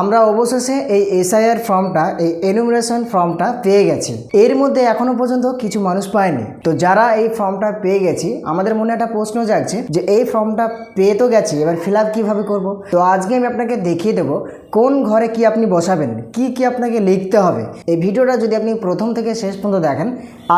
আমরা অবশেষে এই এসআইআর ফর্মটা এই এনুমারেশন ফর্মটা পেয়ে গেছি। এর মধ্যে এখনও পর্যন্ত কিছু মানুষ পায়নি। তো যারা এই ফর্মটা পেয়ে গেছি, আমাদের মনে একটা প্রশ্ন জাগছে যে এই ফর্মটা পেয়ে তো গেছি, এবার ফিল আপ কীভাবে করব? তো আজকে আমি আপনাকে দেখিয়ে দেবো কোন ঘরে কি আপনি বসাবেন, কি কি আপনাকে লিখতে হবে। এই ভিডিওটা যদি আপনি প্রথম থেকে শেষ পর্যন্ত দেখেন,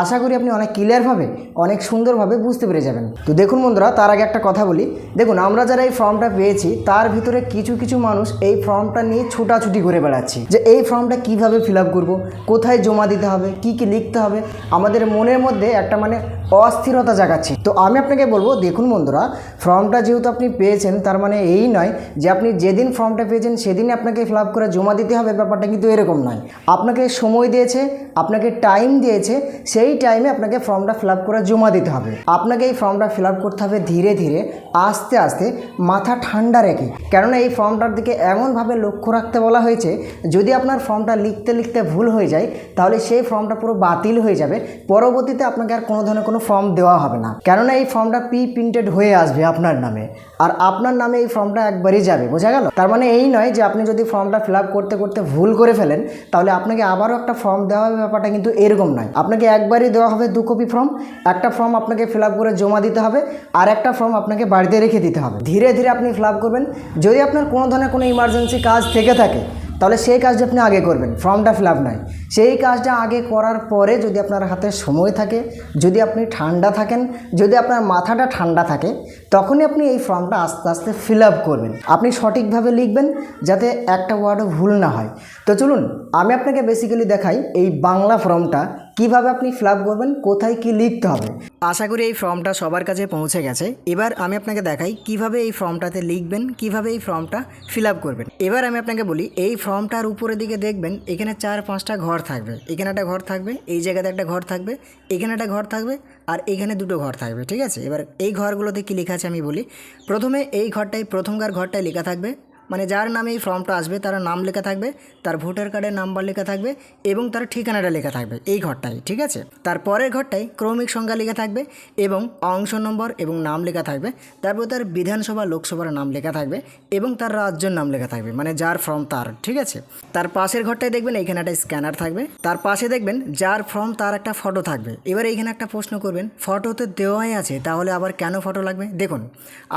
আশা করি আপনি অনেক ক্লিয়ারভাবে অনেক সুন্দরভাবে বুঝতে পেরে যাবেন। তো দেখুন বন্ধুরা, তার আগে একটা কথা বলি। দেখুন, আমরা যারা এই ফর্মটা পেয়েছি, তার ভিতরে কিছু কিছু মানুষ এই ফর্মটা নিয়ে ছুটাছুটি করে বেড়াচ্ছি। যে এই ফর্মটা কীভাবে ফিল আপ করব? কোথায় জমা দিতে হবে? কি কি লিখতে হবে? আমাদের মনের মধ্যে একটা মানে অস্থিরতা জাগাচ্ছি। তো আমি আপনাকে বলব, দেখুন বন্ধুরা, ফর্মটা যেহেতু আপনি পেয়েছেন, তার মানে এই নয় যে আপনি যেদিন ফর্মটা পেয়েছেন, সেদিনই আপনাকে ফিল আপ করে জমা দিতে হবে, ব্যাপারটা কিন্তু এরকম নয়। আপনাকে সময় দিয়েছে, আপনাকে টাইম দিয়েছে, সেই টাইমে আপনাকে ফর্মটা ফিল আপ করে জমা দিতে হবে। আপনাকে এই ফর্মটা ফিল আপ করতে হবে ধীরে ধীরে, আস্তে আস্তে, মাথা ঠান্ডা রেখে। কেননা এই ফর্মটার দিকে এমনভাবে লক্ষ্য রাখতে বলা হয়েছে, যদি আপনার ফর্মটা লিখতে লিখতে ভুল হয়ে যায়, তাহলে সেই ফর্মটা পুরো বাতিল হয়ে যাবে। পরবর্তীতে আপনাকে আর কোনো ধরনের কোনো ফর্ম দেওয়া হবে না। কেননা এই ফর্মটা প্রি প্রিন্টেড হয়ে আসবে আপনার নামে। আর আপনার নামে এই ফর্মটা একবারই যাবে, বোঝা গেল? তার মানে এই নয় যে আপনি যদি ফর্মটা ফিল আপ করতে করতে ভুল করে ফেলেন, তাহলে আপনাকে আবারও একটা ফর্ম দেওয়া হবে, ব্যাপারটা কিন্তু এরকম নয়। আপনাকে একবারই দেওয়া হবে দু কপি ফর্ম, একটা ফর্ম আপনাকে ফিল আপ করে জমা দিতে হবে, আর একটা ফর্ম আপনাকে বাড়িতে রেখে দিতে হবে। ধীরে ধীরে আপনি ফিল আপ করবেন। যদি আপনার কোনো ধরনের কোনো ইমার্জেন্সি কাজ থেকে থাকে। তাহলে সেই কাজটা আপনি আগে করবেন ফর্মটা ফিল আপ নয় সেই কাজটা আগে করার পরে যদি আপনার হাতে সময় থাকে, যদি আপনি ঠান্ডা থাকেন, যদি আপনার মাথাটা ঠান্ডা থাকে, তখনই আপনি এই ফর্মটা আস্তে আস্তে ফিল আপ করবেন। আপনি সঠিকভাবে লিখবেন যাতে একটা ওয়ার্ডও ভুল না হয়। তো চলুন, আমি আপনাকে বেসিক্যালি দেখাই এই বাংলা ফর্মটা কীভাবে আপনি ফিল করবেন, কোথায় কি লিখতে হবে? আশা করি এই ফর্মটা সবার কাছে পৌঁছে গেছে। এবার আমি আপনাকে দেখাই কীভাবে এই ফর্মটাতে লিখবেন, কীভাবে এই ফর্মটা ফিল করবেন। এবার আমি আপনাকে বলি, এই ফর্মটার উপরের দিকে দেখবেন, এখানে চার পাঁচটা ঘর থাকবে। এখানে একটা ঘর থাকবে, এই জায়গাতে একটা ঘর থাকবে, এখানে একটা ঘর থাকবে, আর এখানে দুটো ঘর থাকবে, ঠিক আছে? এবার এই ঘরগুলোতে কী লেখা আছে আমি বলি। প্রথমে এই ঘরটাই, প্রথমকার ঘরটায় লেখা থাকবে মানে যার নামে এই ফর্মটা আসবে, তার নাম লেখা থাকবে, তার ভোটার কার্ডের নাম্বার লেখা থাকবে এবং তার ঠিকানাটা লেখা থাকবে এই ঘরটাই ঠিক আছে? তার পরের ঘরটায় ক্রমিক সংখ্যা লেখা থাকবে এবং অংশ নম্বর এবং নাম লেখা থাকবে, তারপর তার বিধানসভা, লোকসভার নাম লেখা থাকবে এবং তার রাজ্যের নাম লেখা থাকবে মানে যার ফর্ম তার, ঠিক আছে? তার পাশের ঘরটায় দেখবেন এইখানে একটা স্ক্যানার থাকবে, তার পাশে দেখবেন যার ফর্ম তার একটা ফটো থাকবে। এবার এইখানে একটা প্রশ্ন করবেন ফটো তো দেওয়াই আছে, তাহলে আবার কেন ফটো লাগবে? দেখুন,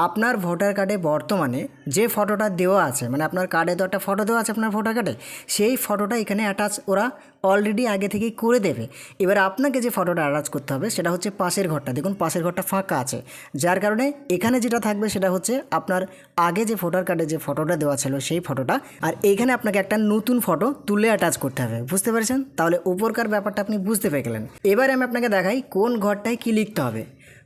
আপনার ভোটার কার্ডে বর্তমানে যে ফটোটা দেওয়া আছে মানে আপনার কার্ডে তো একটা ফটো দেওয়া আছে আপনার ভোটার কার্ডে সেই ফটোটা এখানে অ্যাটাচ ওরা অলরেডি আগে থেকেই করে দেবে। এবার আপনাকে যে ফটোটা অ্যাটাচ করতে হবে, সেটা হচ্ছে পাশের ঘরটা। দেখুন, পাশের ঘরটা ফাঁকা আছে। যার কারণে এখানে যেটা থাকবে, সেটা হচ্ছে আপনার আগে যে ভোটার কার্ডে যে ফটোটা দেওয়া ছিল, সেই ফটোটা আর এইখানে আপনাকে একটা নতুন ফটো তুলে অ্যাটাচ করতে হবে। বুঝতে পেরেছেন? তাহলে উপরকার ব্যাপারটা আপনি বুঝতে পেরে গেলেন। এবার আমি আপনাকে দেখাই কোন ঘরটায় কী লিখতে হবে।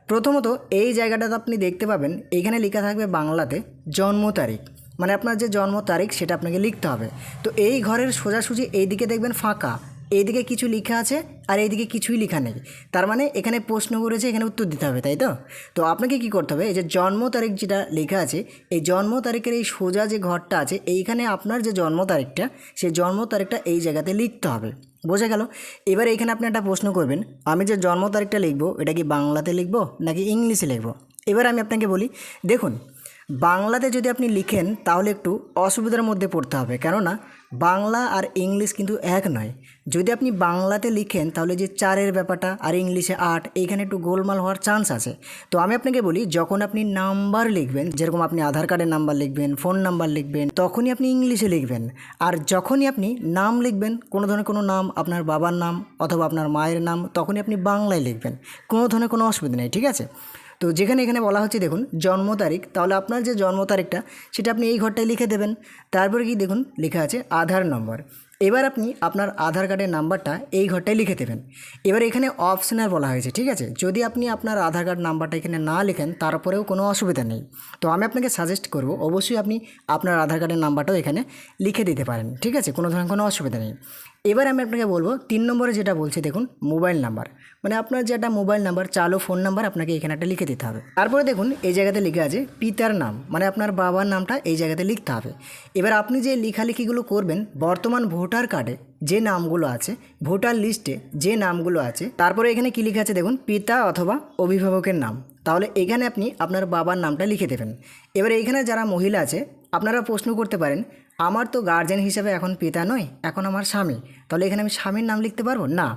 প্রথমত, এই জায়গাটাতে আপনি দেখতে পাবেন এইখানে লেখা থাকবে বাংলাতে জন্ম তারিখ। মানে আপনার যে জন্ম তারিখ সেটা আপনাকে লিখতে হবে। তো এই ঘরের সোজাসুজি এইদিকে দেখবেন ফাঁকা এইদিকে কিছু লেখা আছে আর এইদিকে কিছুই লেখা নেই। তার মানে এখানে প্রশ্ন করেছে, এখানে উত্তর দিতে হবে, তাই তো? তো আপনাকে কি করতে হবে, এই যে জন্ম তারিখ যেটা লেখা আছে, এই জন্ম তারিখের এই সোজা যে ঘরটা আছে, এইখানে আপনার যে জন্ম তারিখটা, সেই জন্ম তারিখটা এই জায়গাতে লিখতে হবে। বোঝা গেল? এবার এইখানে আপনি একটা প্রশ্ন করবেন, আমি যে জন্ম তারিখটা লিখব, এটা কি বাংলাতে লিখব নাকি ইংলিশে লিখব? এবার আমি আপনাকে বলি, দেখুন বাংলাতে যদি আপনি লিখেন, তাহলে একটু অসুবিধার মধ্যে পড়তে হবে। কেননা, বাংলা আর ইংলিশ কিন্তু এক নয়। যদি আপনি বাংলাতে লিখেন, তাহলে যে চারের ব্যাপারটা আর ইংলিশে আট, এইখানে একটু গোলমাল হওয়ার চান্স আছে। তো আমি আপনাকে বলি, যখন আপনি নাম্বার লিখবেন, যেরকম আপনি আধার কার্ডের নাম্বার লিখবেন, ফোন নাম্বার লিখবেন, তখনই আপনি ইংলিশে লিখবেন। আর যখনই আপনি নাম লিখবেন, কোনো ধরনের কোনো নাম, আপনার বাবার নাম অথবা আপনার মায়ের নাম, তখনই আপনি বাংলায় লিখবেন। কোনো ধরনের কোনো অসুবিধা নেই, ঠিক আছে? তো যেখানে এখানে বলা হচ্ছে, দেখুন, জন্ম তারিখ, তাহলে আপনার যে জন্ম তারিখটা, সেটা আপনি এই ঘরটায় লিখে দেবেন। তারপরে কি, দেখুন, লেখা আছে আধার নম্বর। এবার আপনি আপনার আধার কার্ডের নাম্বারটা এই ঘরটায় লিখে দেবেন। এবার এখানে অপশনাল বলা হয়েছে, ঠিক আছে? যদি আপনি আপনার আধার কার্ড নাম্বারটা এখানে না লেখেন তারপরেও কোনো অসুবিধা নেই। তো আমি আপনাকে সাজেস্ট করব, অবশ্যই আপনি আপনার আধার কার্ডের নাম্বারটাও এখানে লিখে দিতে পারেন, ঠিক আছে? কোনো ধরনের কোনো অসুবিধা নেই। এবার আমি আপনাকে বলব, তিন নম্বরে যেটা বলছে, দেখুন, মোবাইল নাম্বার। মানে আপনার যেটা মোবাইল নাম্বার, চালু ফোন নাম্বার, আপনাকে এখানে একটা লিখে দিতে হবে। তারপরে দেখুন, এই জায়গাতে লিখে আছে, পিতার নাম। মানে আপনার বাবার নামটা এই জায়গাতে লিখতে হবে। এবার আপনি যে লেখালেখিগুলো করবেন, বর্তমান ভোটার কার্ডে যে নামগুলো আছে, ভোটার লিস্টে যে নামগুলো আছে, তারপরে এখানে কী লিখে আছে, দেখুন, পিতা অথবা অভিভাবকের নাম। তাহলে এখানে আপনি আপনার বাবার নামটা লিখে দেবেন। এবার এইখানে যারা মহিলা আছে, আপনারা প্রশ্ন করতে পারেন আমার তো গার্জেন হিসেবে এখন পিতা নয়, এখন আমার স্বামী। তাহলে এখানে আমি স্বামীর নাম লিখতে পারব? না।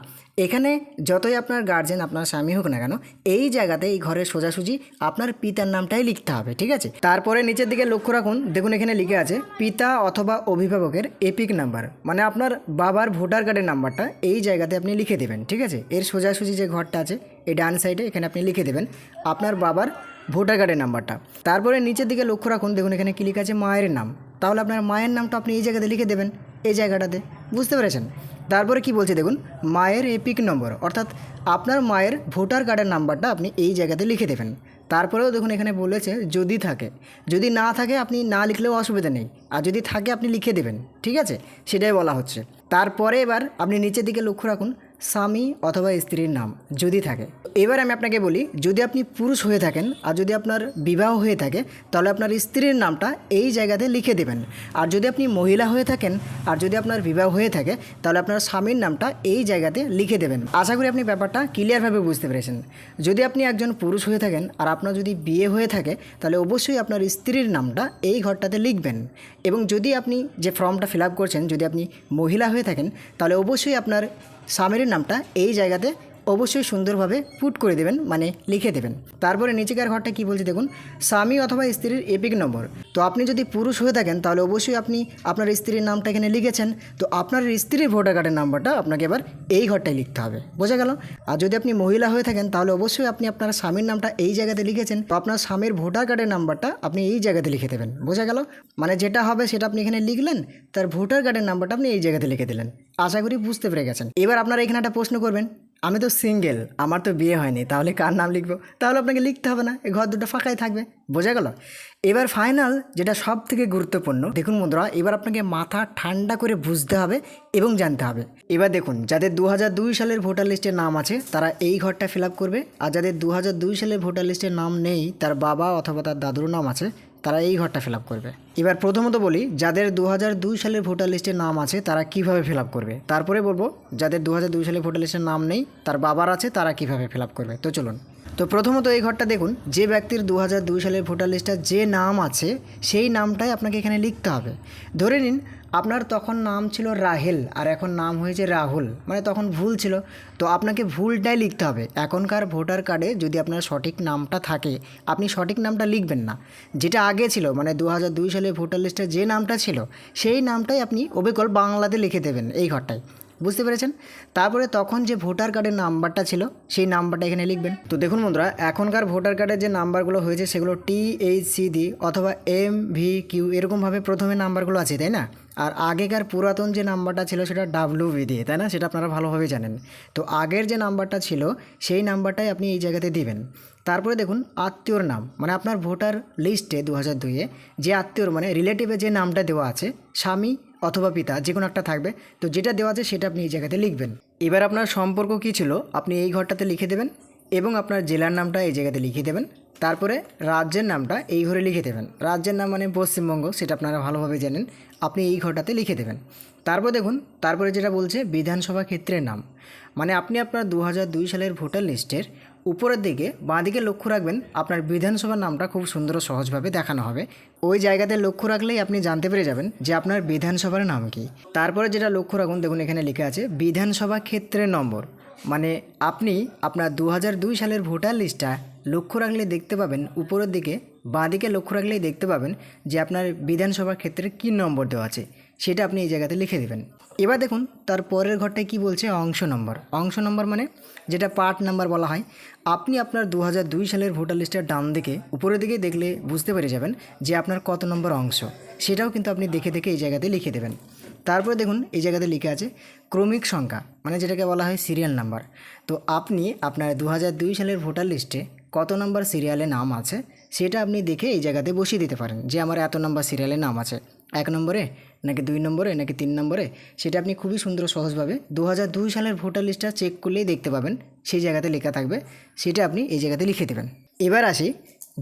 এখানে যতই আপনার গার্জেন আপনার স্বামী হোক না কেন, এই জায়গাতে, এই ঘরের সোজাসুজি আপনার পিতার নামটাই লিখতে হবে, ঠিক আছে? তারপরে নিচের দিকে লক্ষ্য রাখুন। দেখুন এখানে লিখে আছে, পিতা অথবা অভিভাবকের এপিক নাম্বার মানে আপনার বাবার ভোটার কার্ডের নাম্বারটা এই জায়গাতে আপনি লিখে দেবেন, ঠিক আছে? এর সোজাসুজি যে ঘরটা আছে, এই ডান সাইডে এখানে আপনি লিখে দেবেন, আপনার বাবার ভোটার কার্ডের নাম্বারটা। তারপরে নিচের দিকে লক্ষ্য রাখুন, দেখুন এখানে ক্লিক আছে, মায়ের নাম। তাহলে আপনার মায়ের নামটা আপনি এই জায়গাতে লিখে দেবেন, এই জায়গাটাতে। বুঝতে পেরেছেন? তারপরে কি বলছে দেখুন, মায়ের এপিক নম্বর, অর্থাৎ আপনার মায়ের ভোটার কার্ডের নাম্বারটা আপনি এই জায়গাতে লিখে দেবেন। তারপরেও দেখুন এখানে বলেছে, যদি থাকে। যদি না থাকে, আপনি না লিখলেও অসুবিধা নেই। আর যদি থাকে, আপনি লিখে দেবেন, ঠিক আছে? সেটাই বলা হচ্ছে। তারপরে এবার আপনি নিচের দিকে লক্ষ্য রাখুন স্বামী অথবা স্ত্রীর নাম যদি থাকে। এবার আমি আপনাকে বলি, যদি আপনি পুরুষ হয়ে থাকেন আর যদি আপনার বিবাহ হয়ে থাকে, তাহলে আপনার স্ত্রীর নামটা এই জায়গাতে লিখে দেবেন। আর যদি আপনি মহিলা হয়ে থাকেন আর যদি আপনার বিবাহ হয়ে থাকে, তাহলে আপনার স্বামীর নামটা এই জায়গাতে লিখে দেবেন। আশা করি আপনি ব্যাপারটা ক্লিয়ারভাবে বুঝতে পেরেছেন। যদি আপনি একজন পুরুষ হয়ে থাকেন আর আপনার যদি বিয়ে হয়ে থাকে, তাহলে অবশ্যই আপনার স্ত্রীর নামটা এই ঘরটাতে লিখবেন। এবং যদি আপনি যে ফর্মটা ফিল করছেন, যদি আপনি মহিলা হয়ে থাকেন, তাহলে অবশ্যই আপনার স্বামীর নামটা এই জায়গাতে অবশ্যই সুন্দরভাবে পুট করে দেবেন মানে লিখে দেবেন। তারপরে নিচেকার ঘরটা কি বলছে দেখুন, স্বামী অথবা স্ত্রীর এপিক নম্বর তো আপনি যদি পুরুষ হয়ে থাকেন, তাহলে অবশ্যই আপনি আপনার স্ত্রীর নামটা এখানে লিখেছেন। তো আপনার স্ত্রীর ভোটার কার্ডের নাম্বারটা আপনাকে এবার এই ঘরটায় লিখতে হবে। বোঝা গেল? আর যদি আপনি মহিলা হয়ে থাকেন, তাহলে অবশ্যই আপনি আপনার স্বামীর নামটা এই জায়গাতে লিখেছেন। তো আপনার স্বামীর ভোটার কার্ডের নাম্বারটা আপনি এই জায়গাতে লিখে দেবেন। বোঝা গেল? মানে যেটা হবে সেটা আপনি এখানে লিখলেন, তার ভোটার কার্ডের নাম্বারটা আপনি এই জায়গাতে লিখে দিলেন। আশা করি বুঝতে পেরে গেছেন। এবার আপনারা এখানে একটা প্রশ্ন করবেন আমি তো সিঙ্গেল আমার তো বিয়ে হয়নি, তাহলে কার নাম লিখব? তাহলে আপনাকে লিখতে হবে না, এই ঘর দুটো ফাঁকাই থাকবে, বোঝা গেল? এবার ফাইনাল যেটা সব থেকে গুরুত্বপূর্ণ, দেখুন বন্ধুরা, এবার আপনাকে মাথা ঠান্ডা করে বুঝতে হবে এবং জানতে হবে। এবার দেখুন, যাদের দু হাজার দুই সালের ভোটার লিস্টের নাম আছে, তারা এই ঘরটা ফিল করবে, আর যাদের দু হাজার দুই সালের ভোটার লিস্টের নাম নেই, তার বাবা অথবা তার দাদুর নাম আছে তারা এই ঘরটা ফিল করবে। এবার প্রথমত বলি, যাদের দু হাজার দুই সালের ভোটার লিস্টে নাম আছে, তারা কীভাবে ফিল করবে? তারপরে বলব, যাদের দু সালের ভোটার লিস্টের নাম নেই, তার বাবার আছে, তারা কীভাবে ফিল করবে? তো চলুন। তো প্রথমত এই ঘরটা দেখুন, যে ব্যক্তির দু দুই সালের ভোটার লিস্টে যে নাম আছে, সেই নামটাই আপনাকে এখানে লিখতে হবে। ধরে নিন, আপনার তখন নাম ছিল রাহেল, আর এখন নাম হয়েছে রাহুল মানে তখন ভুল ছিল। তো আপনাকে ভুলটাই লিখতে হবে। এখনকার ভোটার কার্ডে যদি আপনার সঠিক নামটা থাকে, আপনি সঠিক নামটা লিখবেন না। যেটা আগে ছিল মানে দু দুই সালে ভোটার লিস্টে যে নামটা ছিল, সেই নামটাই আপনি অবিকল বাংলাতে লিখে দেবেন এই ঘরটায়। বুঝতে পেরেছেন? তারপরে তখন যে ভোটার কার্ডের নাম্বারটা ছিল, সেই নাম্বারটা এখানে লিখবেন। তো দেখুন বন্ধুরা, এখনকার ভোটার কার্ডের যে নাম্বারগুলো হয়েছে, সেগুলো টি এইচ সি ডি অথবা এম ভি কিউ এরকমভাবে প্রথমে নাম্বারগুলো আছে, তাই না? আর আগেকার পুরাতন যে নাম্বারটা ছিল, সেটা ডাব্লিউ ভি দিয়ে, তাই না? সেটা আপনারা ভালোভাবে জানেন। তো আগের যে নাম্বারটা ছিল, সেই নাম্বারটাই আপনি এই জায়গাতে দিবেন। তারপরে দেখুন, আত্মীয়র নাম মানে আপনার ভোটার লিস্টে দু হাজার দুইয়ে যে আত্মীয়র মানে রিলেটিভে যে নামটা দেওয়া আছে, স্বামী অথবা পিতা যে কোনো একটা থাকবে। তো যেটা দেওয়া আছে সেটা আপনি এই জায়গাতে লিখবেন। এবার আপনার সম্পর্ক কী ছিল? আপনি এই ঘরটাতে লিখে দেবেন এবং আপনার জেলার নামটা এই জায়গাতে লিখে দেবেন। তারপরে রাজ্যের নামটা এই ঘরে লিখে দেবেন। রাজ্যের নাম মানে পশ্চিমবঙ্গ, সেটা আপনারা ভালোভাবে জানেন। আপনি এই ঘরটাতে লিখে দেবেন। তারপর দেখুন, তারপরে যেটা বলছে বিধানসভা ক্ষেত্রের নাম। মানে আপনি আপনার দু হাজার দুই সালের ভোটার লিস্টের উপরের দিকে বাঁদিকে লক্ষ্য রাখবেন, আপনার বিধানসভার নামটা খুব সুন্দর ও সহজভাবে দেখানো হবে। ওই জায়গাতে লক্ষ্য রাখলেই আপনি জানতে পেরে যাবেন যে আপনার বিধানসভার নাম কি। তারপরে যেটা লক্ষ্য রাখুন, দেখুন এখানে লেখা আছে, বিধানসভা ক্ষেত্রের নম্বর। মানে আপনি আপনার দু হাজার দুই সালের ভোটার লিস্টটা লক্ষ্য রাখলে দেখতে পাবেন, উপরের দিকে বাঁদিকে লক্ষ্য রাখলেই দেখতে পাবেন যে আপনার বিধানসভা ক্ষেত্রে কী নম্বর দেওয়া আছে। সেটা আপনি এই জায়গাতে লিখে দেবেন। এবার দেখুন, তার পরের ঘরটায় কী বলছে? অংশ নম্বর। অংশ নম্বর মানে যেটা পার্ট নাম্বার বলা হয়, আপনি আপনার দু হাজার দুই সালের ভোটার লিস্টের ডান দিকে, উপরের দিকে দেখলে বুঝতে পেরে যাবেন যে আপনার কত নম্বর অংশ। সেটাও কিন্তু আপনি দেখে দেখে এই জায়গাতে লিখে দেবেন। তারপরে দেখুন, এই জায়গাতে লিখে আছে ক্রমিক সংখ্যা মানে যেটাকে বলা হয় সিরিয়াল নাম্বার। তো আপনি আপনার দু হাজার দুই সালের ভোটার লিস্টে কত নম্বর সিরিয়ালে নাম আছে, সেটা আপনি দেখে এই জায়গাতে বসিয়ে দিতে পারেন যে আমার এত নম্বর সিরিয়ালে নাম আছে। এক নম্বরে নাকি দুই নম্বরে, নাকি তিন নম্বরে, সেটা আপনি খুবই সুন্দর সহজভাবে দু হাজার দুই সালের ভোটার লিস্টটা চেক করলেই দেখতে পাবেন। সেই জায়গাতে লেখা থাকবে, সেটা আপনি এই জায়গাতে লিখে দেবেন। এবার আসি,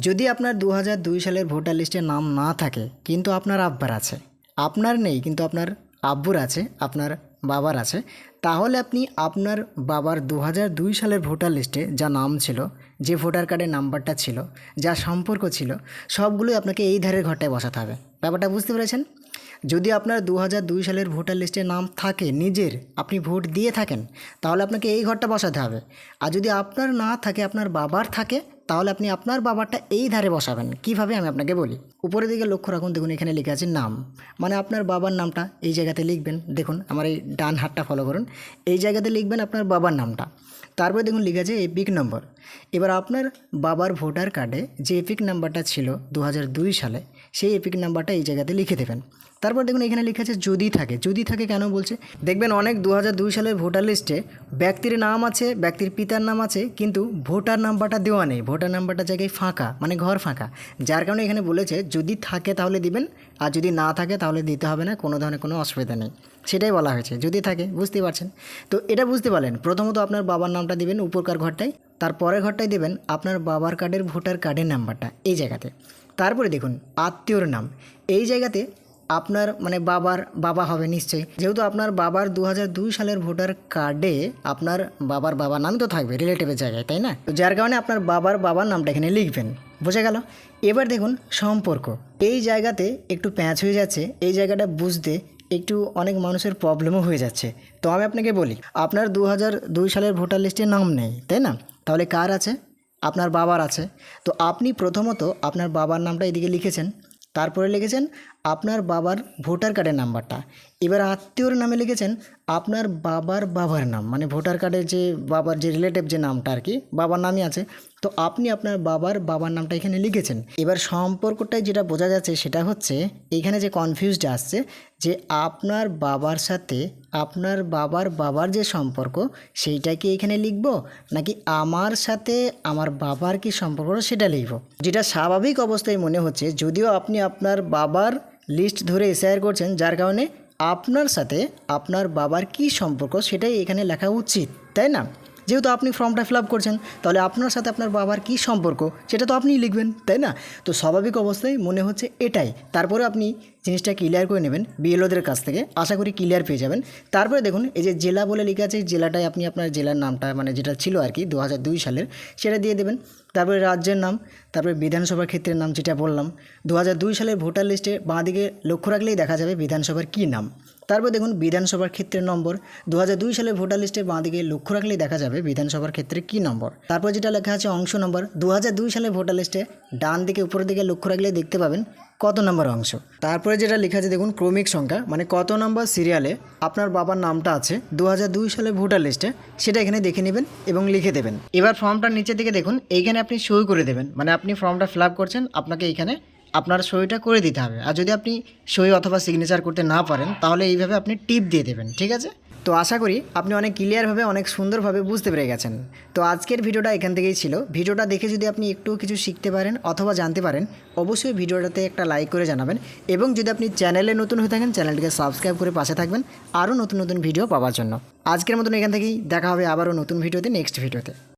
যদি আপনার দু হাজার দুই সালের ভোটার লিস্টে নাম না থাকে, কিন্তু আপনার আব্বার আছে, আপনার নেই, কিন্তু আপনার আব্বুর আছে, আপনার বাবার আছে, তাহলে আপনি আপনার বাবার দু হাজার দুই সালের ভোটার লিস্টে যা নাম ছিল, যে ভোটার কার্ডের নাম্বারটা ছিল, যা সম্পর্ক ছিল, সবগুলোই আপনাকে এই ধারের ঘরটায় বসাতে হবে। ব্যাপারটা বুঝতে পেরেছেন? যদি আপনার দু সালের ভোটার লিস্টে নাম থাকে, নিজের আপনি ভোট দিয়ে থাকেন, তাহলে আপনাকে এই ঘরটা বসাতে হবে। আর যদি আপনার না থাকে, আপনার বাবার থাকে, তাহলে আপনি আপনার বাবারটা এই ধারে বসাবেন। কীভাবে আমি আপনাকে বলি? উপরের দিকে লক্ষ্য রাখুন, দেখুন এখানে লেখা আছে নাম। মানে আপনার বাবার নামটা এই জায়গাতে লিখবেন, দেখুন আমার এই ডান হাতটা ফলো করুন। এই জায়গাতে লিখবেন আপনার বাবার নামটা। তারপরে দেখুন লেখা আছে এপিক নম্বর। এবার আপনার বাবার ভোটার কার্ডে যে এপিক নাম্বারটা ছিল দু হাজার দুই সালে সেই এপিক নাম্বারটা এই জায়গাতে লিখে দেবেন। তারপর দেখুন এখানে লেখা আছে যদি থাকে। যদি থাকে কেন বলছে? দেখবেন অনেক দু হাজার দুই সালের ভোটার লিস্টে ব্যক্তির নাম আছে, ব্যক্তির পিতার নাম আছে, কিন্তু ভোটার নাম্বারটা দেওয়া নেই। ভোটার নাম্বারটা জায়গায় ফাঁকা মানে ঘর ফাঁকা। যার কারণে এখানে বলেছে, যদি থাকে তাহলে দিবেন, আর যদি না থাকে তাহলে দিতে হবে না, কোনো ধরনের কোনো অসুবিধা নেই। সেটাই বলা হয়েছে, যদি থাকে বুঝতে পারছেন? তো এটা বুঝতে পারলেন। প্রথমত আপনার বাবার নামটা দিবেন, উপরকার ঘরটায় তারপরের ঘরটায় দেবেন, আপনার বাবার কার্ডের ভোটার কার্ডের নাম্বারটা এই জায়গাতে। তারপরে দেখুন, আত্মীয়র নাম। এই জায়গাতে আপনার মানে বাবার বাবা হবে নিশ্চয়ই। যেহেতু আপনার বাবার দু দুই সালের ভোটার কার্ডে আপনার বাবার বাবার নাম তো থাকবে, রিলেটিভের জায়গায়, তাই না? তো যার কারণে আপনার বাবার বাবার নামটা এখানে লিখবেন। বোঝা গেল? এবার দেখুন, সম্পর্ক। এই জায়গাতে একটু প্যাঁচ হয়ে যাচ্ছে, এই জায়গাটা বুঝতে একটু অনেক মানুষের প্রবলেমও হয়ে যাচ্ছে। তো আমি আপনাকে বলি, আপনার দু সালের ভোটার লিস্টে নাম নেই, তাই না? তাহলে কার আছে? আপনার বাবার আছে। তো আপনি প্রথমত আপনার বাবার নামটা এদিকে লিখেছেন তারপরে লিখেছেন আপনার বাবার ভোটার কার্ডের নাম্বারটা। এবার আত্মীয়র নামে লিখেছেন আপনার বাবার বাবার নাম মানে ভোটার কার্ডের যে বাবার যে রিলেটিভ যে নামটা আর কি, বাবার নামই আছে। তো আপনি আপনার বাবার বাবার নামটা এখানে লিখেছেন। এবার সম্পর্কটাই যেটা বোঝা যাচ্ছে সেটা হচ্ছে, এখানে যে কনফিউজড আসছে, যে আপনার বাবার সাথে আপনার বাবার বাবার যে সম্পর্ক, সেইটা কি এখানে লিখব? নাকি আমার সাথে আমার বাবার কি সম্পর্ক, সেটা লিখব? যেটা স্বাভাবিক অবস্থায় মনে হচ্ছে, যদিও আপনি আপনার বাবার লিস্ট ধরে শেয়ার করছেন, যার কারণে আপনার সাথে আপনার বাবার কি সম্পর্ক সেটাই এখানে লেখা উচিত, তাই না? যেহেতু আপনি ফর্মটা ফিল আপ করছেন, তাহলে আপনার সাথে আপনার বাবার কি সম্পর্ক সেটা তো আপনিই লিখবেন, তাই না? তো স্বাভাবিক অবস্থায় মনে হচ্ছে এটাই। তারপরে আপনি জিনিসটা ক্লিয়ার করে নেবেন বিএলওদের কাছ থেকে, আশা করি ক্লিয়ার পেয়ে যাবেন। তারপরে দেখুন, এই যে জেলা বলে লেখা আছে জেলাটায় আপনি আপনার জেলার নামটা মানে যেটা ছিল আর কি দু সালের, সেটা দিয়ে দেবেন। তারপরে রাজ্যের নাম, তারপরে বিধানসভার ক্ষেত্রের নাম যেটা বললাম দু সালের ভোটার লিস্টে বাঁদিকে লক্ষ্য রাখলেই দেখা যাবে বিধানসভার কী নাম। তারপর দেখুন বিধানসভার ক্ষেত্রের নম্বর। দু দুই সালের ভোটার লিস্টে বাঁদিকে লক্ষ্য রাখলেই দেখা যাবে বিধানসভার ক্ষেত্রে কী নম্বর। তারপর যেটা লেখা আছে অংশ নম্বর দু দুই সালের ভোটার লিস্টে ডান দিকে, উপরের দিকে লক্ষ্য রাখলে দেখতে পাবেন কত নম্বর অংশ। তারপরে যেটা লেখা আছে দেখুন ক্রমিক সংখ্যা মানে কত নম্বর সিরিয়ালে আপনার বাবার নামটা আছে দু দুই সালের ভোটার লিস্টে, সেটা এখানে দেখে নেবেন এবং লিখে দেবেন। এবার ফর্মটার নিচের দিকে দেখুন, এইখানে আপনি সই করে দেবেন। মানে আপনি ফর্মটা ফিল করছেন, আপনাকে এইখানে আপনার সইটা করে দিতে হবে। আর যদি আপনি সই অথবা সিগনেচার করতে না পারেন, তাহলে এইভাবে আপনি টিপ দিয়ে দেবেন, ঠিক আছে? তো আশা করি আপনি অনেক ক্লিয়ারভাবে অনেক সুন্দরভাবে বুঝতে পেরে গেছেন। তো আজকের ভিডিওটা এখান থেকেই ছিল। ভিডিওটা দেখে যদি আপনি একটুও কিছু শিখতে পারেন অথবা জানতে পারেন, অবশ্যই ভিডিওটাতে একটা লাইক করে জানাবেন। এবং যদি আপনি চ্যানেলে নতুন হয়ে থাকেন, চ্যানেলটিকে সাবস্ক্রাইব করে পাশে থাকবেন আরও নতুন নতুন ভিডিও পাওয়ার জন্য। আজকের মতন এখান থেকেই দেখা হবে আবারও নতুন ভিডিওতে নেক্সট ভিডিওতে।